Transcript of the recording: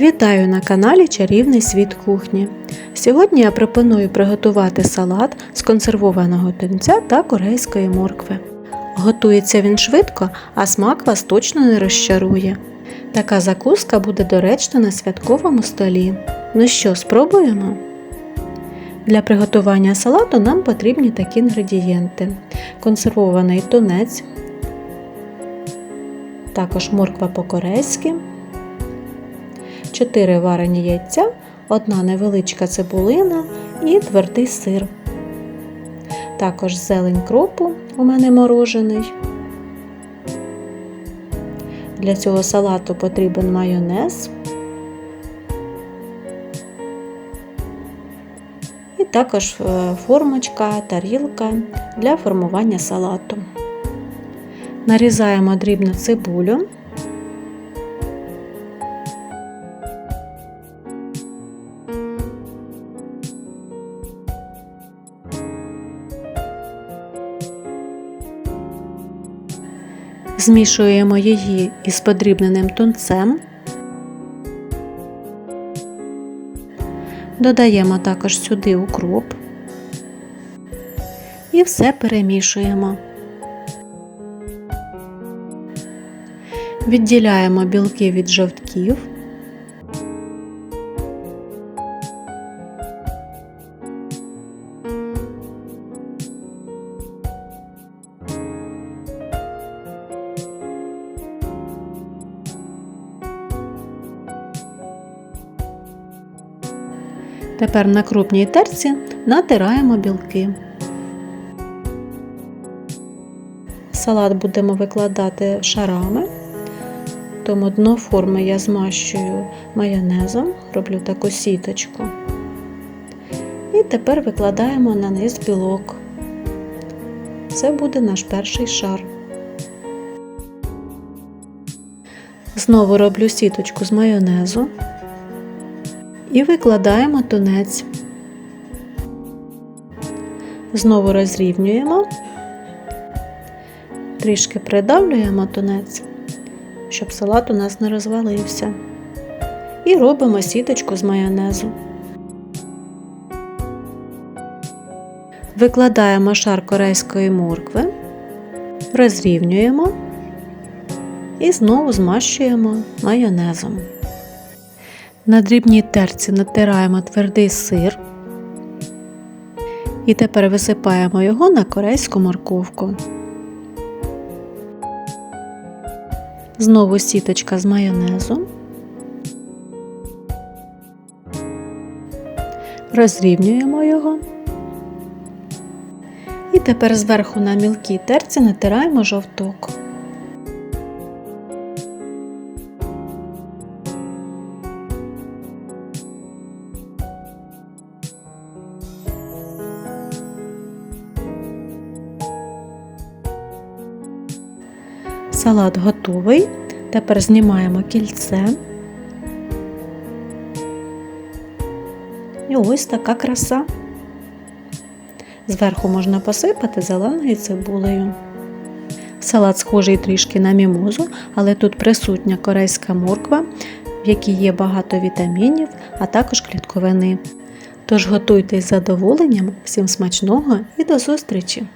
Вітаю на каналі Чарівний світ кухні. Сьогодні я пропоную приготувати салат з консервованого тунця та корейської моркви. Готується він швидко, а смак вас точно не розчарує. Така закуска буде доречна на святковому столі. Ну що, спробуємо? Для приготування салату нам потрібні такі інгредієнти: консервований тунець, також морква по-корейськи. 4 варені яйця, одна невеличка цибулина і твердий сир. Також зелень кропу у мене морожений. Для цього салату потрібен майонез. І також е, формочка, тарілка для формування салату. Нарізаємо дрібну цибулю. Змішуємо її із подрібненим тунцем. Додаємо також сюди укроп і все перемішуємо. Відділяємо білки від жовтків. Тепер на крупній терці натираємо білки. Салат будемо викладати шарами, тому дно форми я змащую майонезом, роблю таку сіточку. І тепер викладаємо на низ білок. Це буде наш перший шар. Знову роблю сіточку з майонезу і викладаємо тунець. Знову розрівнюємо, трішки придавлюємо тунець, щоб салат у нас не розвалився. І робимо сіточку з майонезу. Викладаємо шар корейської моркви, розрівнюємо і знову змащуємо майонезом. На дрібній терці натираємо твердий сир і тепер висипаємо його на корейську морковку. Знову сіточка з майонезу. Розрівнюємо його. І тепер зверху на мілкій терці натираємо жовток. Салат готовий. Тепер знімаємо кільце. І ось така краса. Зверху можна посипати зеленою цибулею. Салат схожий трішки на мімозу, але тут присутня корейська морква, в якій є багато вітамінів, а також клітковини. Тож готуйте з задоволенням, всім смачного і до зустрічі!